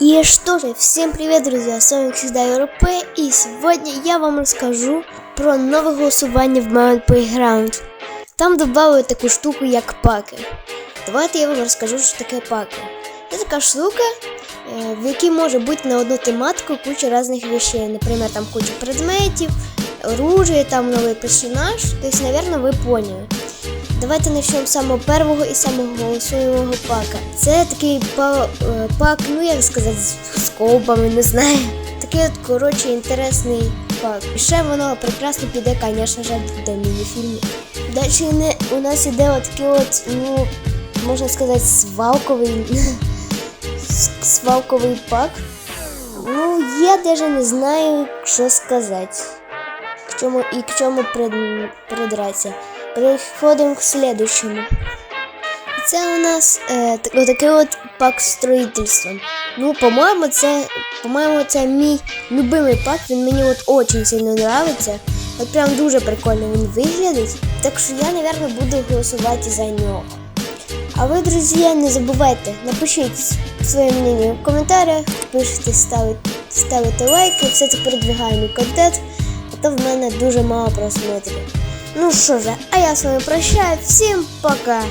И что же, всем привет, друзья, с вами всегда ЕвроП, и сегодня я вам расскажу про нове голосування в Mount Playground. Там додали таку штуку, як паки. Давайте я вам розкажу, що таке паки. Це така штука, е, в якій може бути на одну тематику куча різних вещей. Наприклад, там куча предметів, оружие, там новий персонаж. Тобто, наверное, ви поняли. Давайте почнемо з самого першого і самого голосуємого пака. Це такий па- е, пак, ну як сказати, з скобами, не знаю. Такий от, коротше, інтересний пак. І ще воно прекрасно піде, звісно ж, до мініфільмів. Далі не, у нас іде от такий от, ну, можна сказати, свалковий, свалковий пак. Ну, я навіть не знаю, що сказати. К чому і к чому прид, придратися. Переходимо к следующему. Це у нас е, так- отакий от пак з строїтельством. Ну, по-моєму, це, по-моєму, це мій любимий пак. Він мені от очень сильно нравиться. От прям дуже прикольно він виглядить. Так що я, напевно, буду голосувати за нього. А ви, друзі, не забувайте, напишіть своє мнение в коментарях, пишіть, ставите, ставите лайки, все це продвигає мій контент, а то в мене дуже мало просмотрів. Ну що же, а я з вами прощаю, всім пока!